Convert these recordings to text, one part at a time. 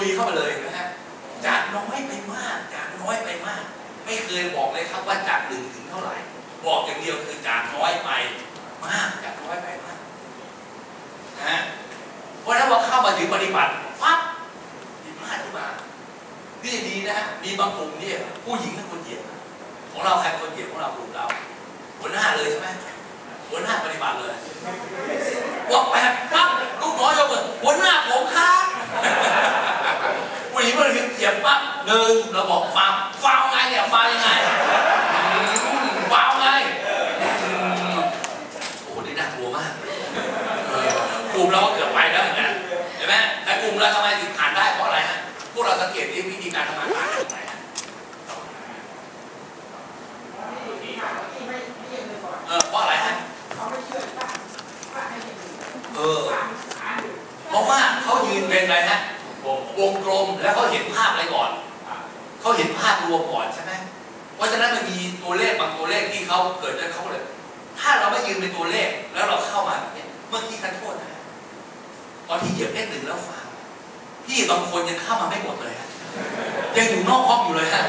ลุยเข้ามาเลยนะฮะจากน้อยไปมากจากน้อยไปมาก ไม่เคยบอกเลยครับว่าจากหนึ่งถึงเท่าไหร่ บอกอย่างเดียวคือจากน้อยไปมากจากน้อยไปมากนะฮะเพราะฉะนั้นพอเข้ามาถึงปฏิบัติปั๊บผิดพลาดขึ้นมานี่ดีนะฮะมีบางกลุ่มเนี่ยผู้หญิงเป็นคนเหยียบของเราใครเป็นคนเหยียบของเรากลุ่มเราหัวหน้าเลยใช่ไหมหัวหน้าปฏิบัติเลยว่าแปบปั๊บลูกน้อยยกมือหัวหน้าผมครับ ผู้หญิงมันเหยียบปั๊บ หนึ่งเราบอกฟาวฟาวไงเนี่ยฟาวยังไงฟาวไงโอ้โหนี่น่ากลัวมากกลุ่มเราก็เกือบไปแล้วเหมือนกันเห็นไหมแต่กลุ่มเราทำไมถึงผ่านได้เพราะอะไรฮะพวกเราสังเกตที่วิธีการทำงานผ่านตรงไหนฮะเออเพราะอะไรฮะเออเพราะว่าเขายืนเป็นอะไรฮะวงกลมแล้วเขาเห็นภาพอะไรก่อน เขาเห็นภาพรวมก่อนใช่ไหมเพราะฉะนั้นมันมีตัวเลขบางตัวเลขที่เขาเกิดแล้วเขาเลย ถ้าเราไม่ยืนเป็นตัวเลขแล้วเราเข้ามาแบบนี้เมื่อกี้กันโทษนะตอนที่เหยียบเลขหนึ่งแล้วฟังพี่บางคนยังเข้ามาไม่หมดเลยฮะยังอยู่นอกห้องอยู่เลยฮะ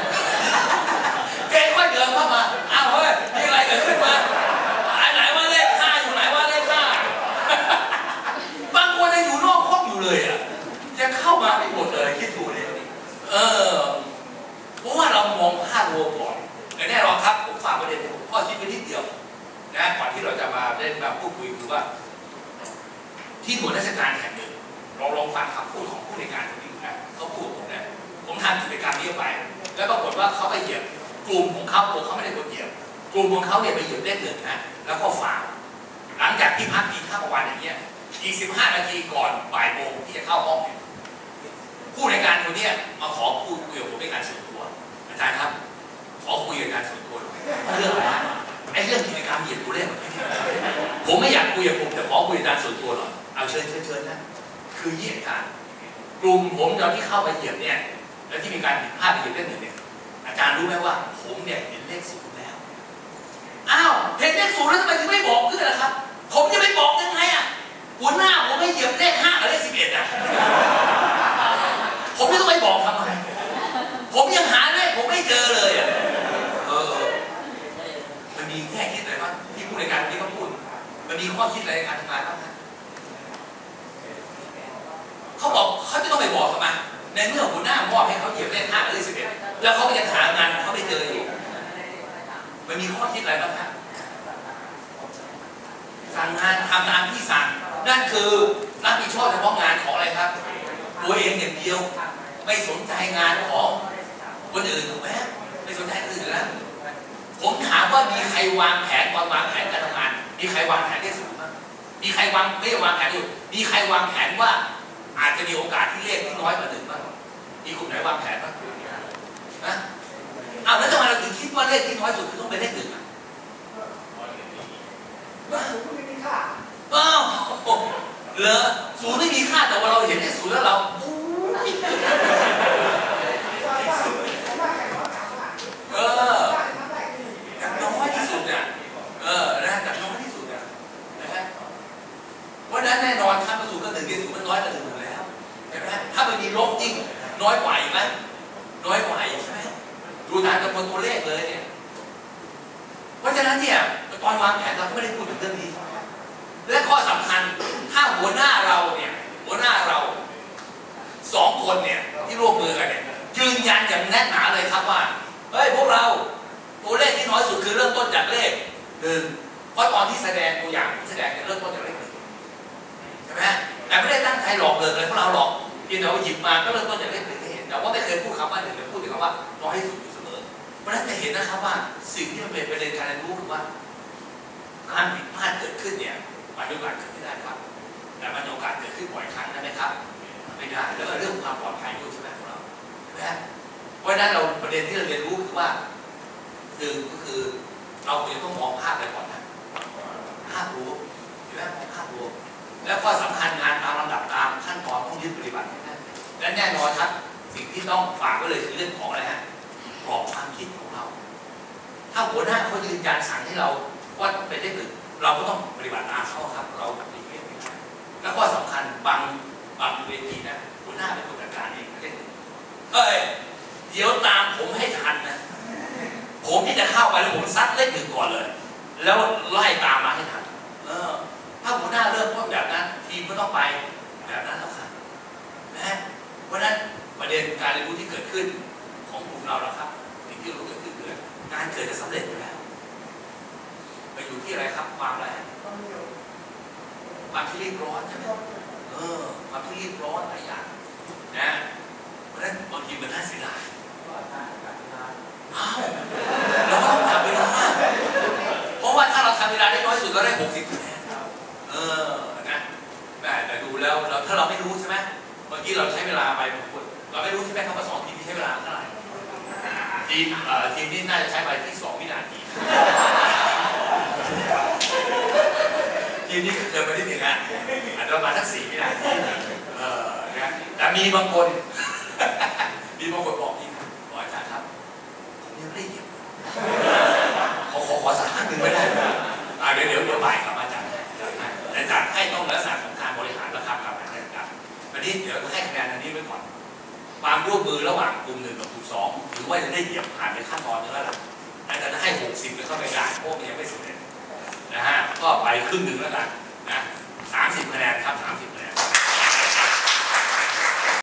ก่อนที่เราจะมาเล่นมาพูดคุยคือว่า ที่หน่วยราชการแห่งหนึ่งลองลองฟังคำพูดของผู้ในการคนนี้นะเขาพูดผมนะผมทำกิจกรรมนี้ไป แล้วปรากฏว่าเขาไปเหยียบกลุ่มของเขาตัวเขาไม่ได้คนเหยียบกลุ่มของเขาเนี่ยไปเหยียบเลขหนึ่งนะแล้วก็ฝ่าหลังจากที่พักกินข้าววันอย่างเงี้ยอีก15นาทีก่อนบ่ายโมงที่จะเข้าห้องเนี่ยผู้ในการคนเนี้ยมาขอพูด กลุ่มผมตอนที่เข้าไปเหยียบเนี่ย แล้วที่มีการผิดพลาดไปเหยียบเลขหนึ่งเนี่ย อาจารย์รู้ไหมว่า ผมเนี่ยเห็นเลขศูนย์แล้ว อ้าว เห็นเลขศูนย์แล้วทำไมถึงไม่บอกเพื่อนล่ะครับ ผมจะไม่บอกยังไงอะหัวหน้าผมไม่เหยียบเลขห้ากับเลขสิบเอ็ดอะ ผมไม่ต้องไปบอกทำไม ผมยังหาเลขผมไม่เจอเลยอะ เออ มันมีแค่คิดอะไรบ้างที่ผู้ในการที่เขาพูด มันมีข้อคิดอะไรในการทำงานบ้างฮะเขาบอกเขาจะต้องไป บอกทำไมในเมื่อหัวหน้ามอบให้เขาเหยียบเลขห้ากับเลขสิบเอ็ดแล้วเขาก็ยังหางานเขาไม่เจออยู่มันมีข้อคิดอะไรบ้างฮะสั่งงานทำตามที่สั่งนั่นคือรับผิดชอบเฉพาะงานของอะไรครับ ตัวเองอย่างเดียว ไม่สนใจงานของคนอื่นถูกไหมไม่สนใจคนอื่นแล้วผมถามว่ามีใครวางแผนตอนวางแผนการทำงาน มีใครวางแผนได้สูงบ้างมีใครวางไม่ได้วางแผนอยู่ มีใครวางแผนว่า อาจจะมีโอกาสที่เลขที่น้อยกว่าหนึ่งบ้างมีกลุ่มไหนวางแผนบ้างนะอ้าวแล้วทำไมเราถึงคิดว่าเลขที่น้อยสุดคือต้องเป็นเลขหนึ่งอะอ้าวเหรอศูนย์ไม่มีค่าแต่ว่าเราเห็นไอ้ศูนย์แล้วเราอู้ยเออจากน้อยที่สุดเนี่ยเออนะจากน้อยที่สุดเนี่ยนะฮะเพราะฉะนั้นแน่นอนถ้ามันสูงก็หนึ่งที่สูงมันน้อยกว่าหนึ่งอยู่แล้วเห็นไหมถ้ามันมีลบจริงน้อยกว่าอีกไหมน้อยกว่าอีกใช่ไหมดูตามจำนวนตัวเลขเลยเนี่ยเพราะฉะนั้นเนี่ยตอนวางแผนเราก็ไม่ได้พูดถึงเรื่องนี้ และข้อสำคัญถ้าหัวหน้าเราเนี่ยหัวหน้าเราสองคนเนี่ยที่ร่วมมือกันเนี่ยยืนยันอย่างแน่นหนาเลยครับว่าเฮ้ยพวกเราตัวเลขที่น้อยสุดคือเริ่มต้นจากเลขหนึ่งเพราะตอนที่แสดงตัวอย่างที่แสดงเนี่ยเริ่มต้นจากเลขหนึ่งใช่ไหมแต่ไม่ได้ตั้งใจหลอกเลยเลยพวกเราหรอก พียงแต่ว่าหยิบมาก็เริ่มต้นจากเลขหนึ่เห็นแต่ว่าไม่เคยพูดคำว่าหนึ่งเลยพูดถึงคำว่าน้อยที่สุดอยู่เสมอเพราะนั้นจะเห็นนะครับว่าสิ่งที่มันเป็นประเด็นการเรียนรู้คือว่าการผิดพลาดเกิดขึ้นเนี่ยมันมีโอกาสเกิดขึ้นได้ครับ แต่มันมีโอกาสเกิดขึ้นบ่อยครั้งได้ไหมครับไม่ได้แล้วก็เรื่องความปลอดภัยด้วยใช่ไหมของเราใช่ไหมเพราะนั้นเราประเด็นที่เราเรียนรู้คือว่าหนึ่งก็คือเราควรจะต้องมองภาพอะไรก่อนนะภาพรวมใช่ไหมมองภาพรวมแล้วก็สำคัญงานตามลำดับตามขั้นตอนต้องยึดปฏิบัติ และแน่นอนครับ สิ่งที่ต้องฝากไว้เลยคือเรื่องของอะไรฮะกรอบความคิดของเรา ถ้าหัวหน้าเขายืนยันสั่งให้เราว่าต้องไปได้หนึ่งเราก็ต้องปฏิบัติตามเขาครับ เราปฏิเสธไม่ได้แล้วก็สำคัญบางบางเวทีนะหัวหน้าเป็นคนจัดการเองไม่ได้เอ้ยเดี๋ยวตามผมให้ทันนะผมที่จะเข้าไปแล้วผมซัดเลขหนึ่งก่อนเลย แล้วไล่ตามมาให้ทันเออถ้าหัวหน้าเริ่มต้นแบบนั้น ทีมก็ต้องไปแบบนั้นแล้วครับ ราะฉะนั้นประเด็นการเรียนรู้ที่เกิดขึ้นของกลุ่มเราแล้วครับสิ่งที่เราเกิดขึ้นคือการเกิดจะสำเร็จอยู่แล้วไปอยู่ที่อะไรครับความอะไรความที่รีบร้อนใช่ไหมเออความที่รีบร้อนหลายอย่างนะเพราะฉะนั้นบางทีมันน่าเสียดายอ้าวเราก็ต้องทำเวลาเพราะว่าถ้าเราทำเวลาได้น้อยสุดเราได้หกสิบคะแนนเออนะแม่แต่ดูแล้วเราถ้าเราไม่รู้ใช่ไหมเมื่อ กี้เราใช้เวลาไปบางคนเราไม่รู้ใช่ไหมครับว่าสองทีมที่ใช้เวลาเท่าไหร่ทีมเอ่อทีมที่น่าจะใช้ไปที่สองวินาทีทีมนี้เกินไปนิดหนึ่งอะอาจจะประมาณสักสี่วินาทีเออนะแต่มีบางคน มีบางคนบอกพี่บอกอาจารย์ครับผมยังไม่ได้เหยียบ ความร่วมมือระหว่างกลุ่มหนึ่งกับกลุ่มสองถือว่าจะได้เหยียบผ่านในขั้นตอนนี้แล้วล่ะอาจจะให้ 60ก็เข้าไปได้พวกนี้ยังไม่สำเร็จนะฮะก็ไปครึ่งหนึ่งแล้วกันนะสามสิบคะแนนครับ30คะแนน